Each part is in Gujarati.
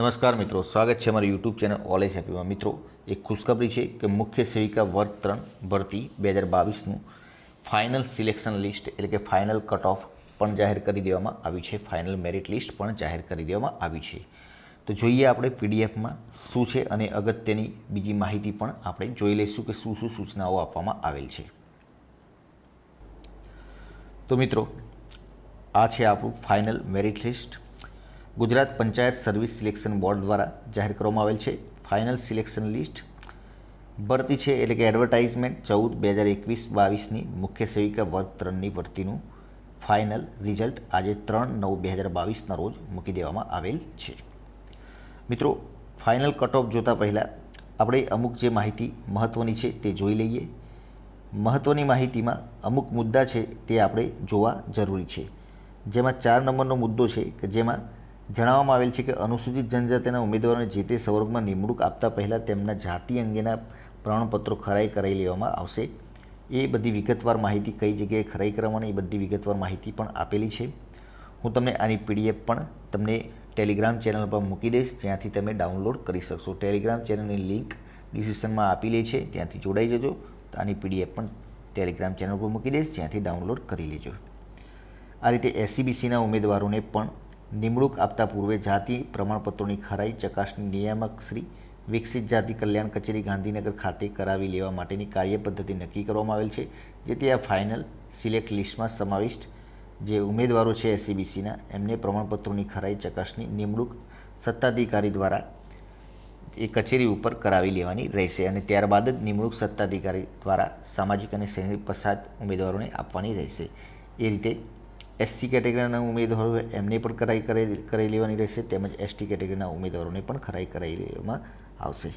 નમસ્કાર મિત્રો, સ્વાગત છે અમારી યુટ્યુબ ચેનલ ઓલેજ હેપીમાં મિત્રો, એક ખુશખબરી છે કે મુખ્ય સેવિકા વર્ગ ત્રણ ભરતી બે હજાર બાવીસનું ફાઇનલ સિલેક્શન લિસ્ટ એટલે કે ફાઇનલ કટ ઓફ પણ જાહેર કરી દેવામાં આવ્યું છે. ફાઇનલ મેરિટ લિસ્ટ પણ જાહેર કરી દેવામાં આવી છે. તો જોઈએ આપણે પીડીએફમાં શું છે અને અગત્યની બીજી માહિતી પણ આપણે જોઈ લઈશું કે શું શું સૂચનાઓ આપવામાં આવેલ છે. તો મિત્રો, આ છે આપણું final merit list Gujarat panchayat service selection board દ્વારા જાહેર કરવામાં આવેલ છે. ફાઇનલ સિલેક્શન લિસ્ટ ભરતી છે એટલે કે એડવર્ટાઇઝમેન્ટ ચૌદ બે હજાર એકવીસ બાવીસની મુખ્ય સેવિકા વર્ગ ત્રણની ભરતીનું ફાઇનલ રિઝલ્ટ આજે ત્રણ નવ બે હજાર બાવીસના રોજ મૂકી દેવામાં આવેલ છે. મિત્રો ફાઇનલ કટ ઓફ જોતાં પહેલાં આપણે અમુક જે માહિતી મહત્ત્વની છે તે જોઈ લઈએ. મહત્ત્વની માહિતીમાં અમુક મુદ્દા છે તે આપણે જોવા જરૂરી છે. જેમાં ચાર નંબરનો મુદ્દો છે કે જેમાં જણાવવામાં આવેલ છે કે અનુસૂચિત જનજાતિના ઉમેદવારોને જે તે સંવર્ગમાં નિમણૂક આપતા પહેલાં તેમના જાતિ અંગેના પ્રમાણપત્રો ખરાઈ કરાવી લેવામાં આવશે. એ બધી વિગતવાર માહિતી કઈ જગ્યાએ ખરાઈ કરવાની એ બધી વિગતવાર માહિતી પણ આપેલી છે. હું તમને આની પીડીએફ પણ તમને ટેલિગ્રામ ચેનલ પર મૂકી દઈશ, જ્યાંથી તમે ડાઉનલોડ કરી શકશો. ટેલિગ્રામ ચેનલની લિંક ડિસ્ક્રિપ્શનમાં આપેલી છે, ત્યાંથી જોડાઈ જજો. તો આની પીડીએફ પણ ટેલિગ્રામ ચેનલ પર મૂકી દઈશ, જ્યાંથી ડાઉનલોડ કરી લેજો. આ રીતે એસસીબીસીના ઉમેદવારોને પણ નિમણૂક આપતા પૂર્વે જાતિ પ્રમાણપત્રોની ખરાઈ ચકાસણી નિયામક શ્રી વિકસિત જાતિ કલ્યાણ કચેરી ગાંધીનગર ખાતે કરાવી લેવા માટેની કાર્યપદ્ધતિ નક્કી કરવામાં આવેલ છે, જેથી આ ફાઇનલ સિલેક્ટ લિસ્ટમાં સમાવિષ્ટ જે ઉમેદવારો છે એસસીબીસીના, એમને પ્રમાણપત્રોની ખરાઈ ચકાસણી નિમણૂક સત્તાધિકારી દ્વારા એ કચેરી ઉપર કરાવી લેવાની રહેશે અને ત્યારબાદ જ નિમણૂક સત્તાધિકારી દ્વારા સામાજિક અને શહેરી પસાદ ઉમેદવારોને આપવાની રહેશે. એ રીતે એસસી કેટેગરીના ઉમેદવારો એમને પણ ખરાઈ કરાઈ લેવાની રહેશે તેમજ એસટી કેટેગરીના ઉમેદવારોને પણ ખરાઈ કરાવી લેવામાં આવશે.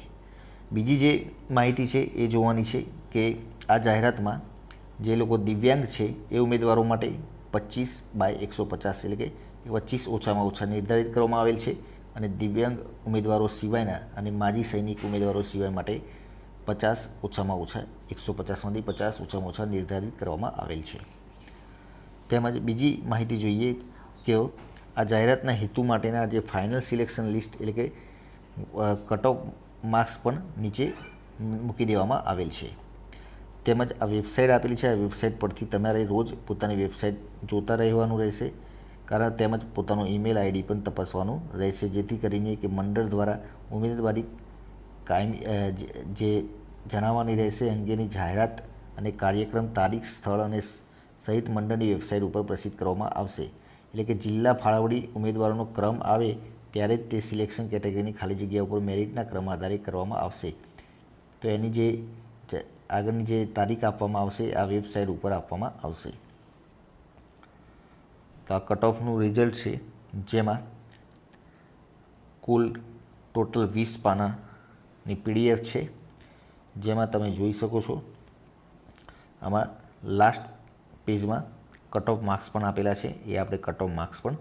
બીજી જે માહિતી છે એ જોવાની છે કે આ જાહેરાતમાં જે લોકો દિવ્યાંગ છે એ ઉમેદવારો માટે પચીસ બાય એકસો પચાસ એટલે કે પચીસ ઓછામાં ઓછા નિર્ધારિત કરવામાં આવેલ છે અને દિવ્યાંગ ઉમેદવારો સિવાયના અને માજી સૈનિક ઉમેદવારો સિવાય માટે પચાસ ઓછામાં ઓછા એકસો પચાસમાંથી પચાસ ઓછામાં ઓછા નિર્ધારિત કરવામાં આવેલ છે. તેમજ બીજી માહિતી જોઈએ કે આ જાહેરાતના હેતુ માટેના જે ફાઇનલ સિલેક્શન લિસ્ટ એટલે કે કટ ઓફ માર્ક્સ પણ નીચે મૂકી દેવામાં આવેલ છે. તેમજ આ વેબસાઇટ આપેલી છે. આ વેબસાઇટ પરથી તમારે રોજ પોતાની વેબસાઇટ જોતા રહેવાનું રહેશે. કારણ તેમજ પોતાનો ઈમેલ આઈડી પણ તપાસવાનું રહેશે. જેથી કરીને કે મંડળ દ્વારા ઉમેદવારી કાયમી જે જણાવવાની રહેશે. અંગેની જાહેરાત અને કાર્યક્રમ તારીખ, સ્થળ અને સહિત મંડળની વેબસાઇટ ઉપર પ્રસિદ્ધ કરવામાં આવશે. એટલે કે જિલ્લા ફાળવણી ઉમેદવારોનો ક્રમ આવે ત્યારે જ તે સિલેક્શન કેટેગરીની ખાલી જગ્યા ઉપર મેરિટના ક્રમ આધારે કરવામાં આવશે. તો એની જે આગળની જે તારીખ આપવામાં આવશે, આ વેબસાઇટ ઉપર આપવામાં આવશે. તો આ કટ ઓફનું રિઝલ્ટ છે, જેમાં કુલ ટોટલ વીસ પાનાની પીડીએફ છે, જેમાં તમે જોઈ શકો છો. આમાં લાસ્ટ પેજમાં કટ ઓફ માર્ક્સ પણ આપેલા છે. એ આપણે કટ ઓફ માર્ક્સ પણ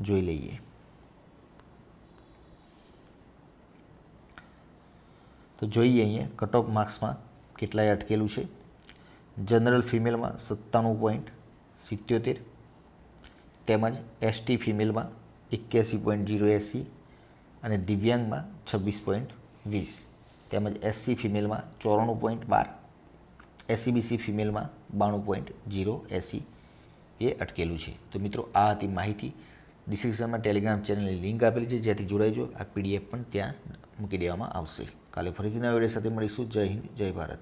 જોઈ લઈએ. તો જોઈએ અહીંયા કટ ઓફ માર્ક્સમાં કેટલાય અટકેલું છે. જનરલ ફિમેલમાં સત્તાણું પોઈન્ટ સિત્યોતેર. તેમજ એસટી ફિમેલમાં એક્યાસી પોઈન્ટ જીરો એસી અને દિવ્યાંગમાં છવ્વીસ પોઈન્ટ વીસ. તેમજ એસસી ફિમેલમાં ચોરાણું પોઈન્ટ બાર. એસસીબીસી ફિમેલમાં બાણું પોઈન્ટ જીરો એસી એ અટકેલું છે. તો મિત્રો, આ હતી માહિતી. ડિસ્ક્રિપ્શનમાં ટેલિગ્રામ ચેનલની લિંક આપેલી છે જ્યાંથી જોડાઈજો આ પીડીએફ પણ ત્યાં મૂકી દેવામાં આવશે. કાલે ફરીથી નવા વીડિયો સાથે મળીશું. જય હિન્દ, જય ભારત.